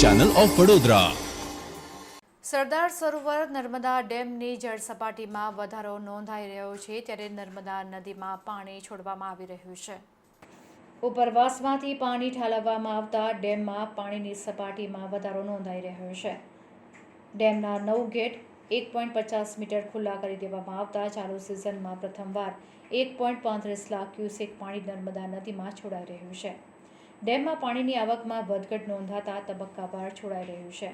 Channel of Vadodara Sardar Sarovar Narmada ડેમની જળ સપાટીમાં વધારો નોંધાઈ રહ્યો છે ત્યારે નર્મદા નદીમાં પાણી છોડવામાં આવી રહ્યું છે. ઉપરવાસમાંથી પાણી ઠાલવવામાં આવતા ડેમમાં પાણીની સપાટીમાં વધારો નોંધાઈ રહ્યો છે. ડેમના નવ ગેટ એક પોઈન્ટ પચાસ મીટર ખુલ્લા કરી દેવામાં આવતા ચાલુ સિઝનમાં પ્રથમવાર એક પોઈન્ટ પાંત્રીસ લાખ ક્યુસેક પાણી નર્મદા નદીમાં છોડાઈ રહ્યું છે. ડેમમાં પાણીની આવકમાં વધઘટ નોંધાતા તબક્કાવાર છોડાઈ રહ્યું છે.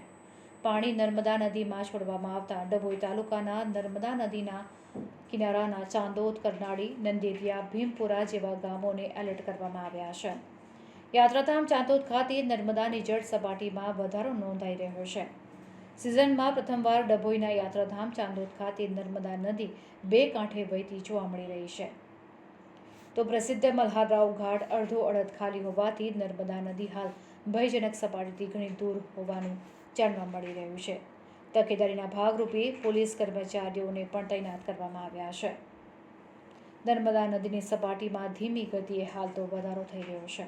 પાણી નર્મદા નદીમાં છોડવામાં આવતા ડભોઈ તાલુકાના નર્મદા નદીના કિનારાના ચાંદોદ, કરનાળી, નંદેરિયા, ભીમપુરા જેવા ગામોને એલર્ટ કરવામાં આવ્યા છે. યાત્રાધામ ચાંદોદ ખાતે નર્મદાની જળ સપાટીમાં વધારો નોંધાઈ રહ્યો છે. સિઝનમાં પ્રથમવાર ડભોઈના યાત્રાધામ ચાંદોદ ખાતે નર્મદા નદી બે કાંઠે વહેતી જોવા મળી રહી છે. તો પ્રસિદ્ધ મલ્હારરાવ ઘાટ અડધો અડધ ખાલી હોવાથી નર્મદા નદી હાલ ભયજનક સપાટીથી ઘણી દૂર હોવાનું જાણવા મળી રહ્યું છે. તકેદારીના ભાગરૂપે પોલીસ કર્મચારીઓને પણ તૈનાત કરવામાં આવ્યા છે. નર્મદા નદીની સપાટીમાં ધીમી ગતિએ હાલ તો વધારો થઈ રહ્યો છે.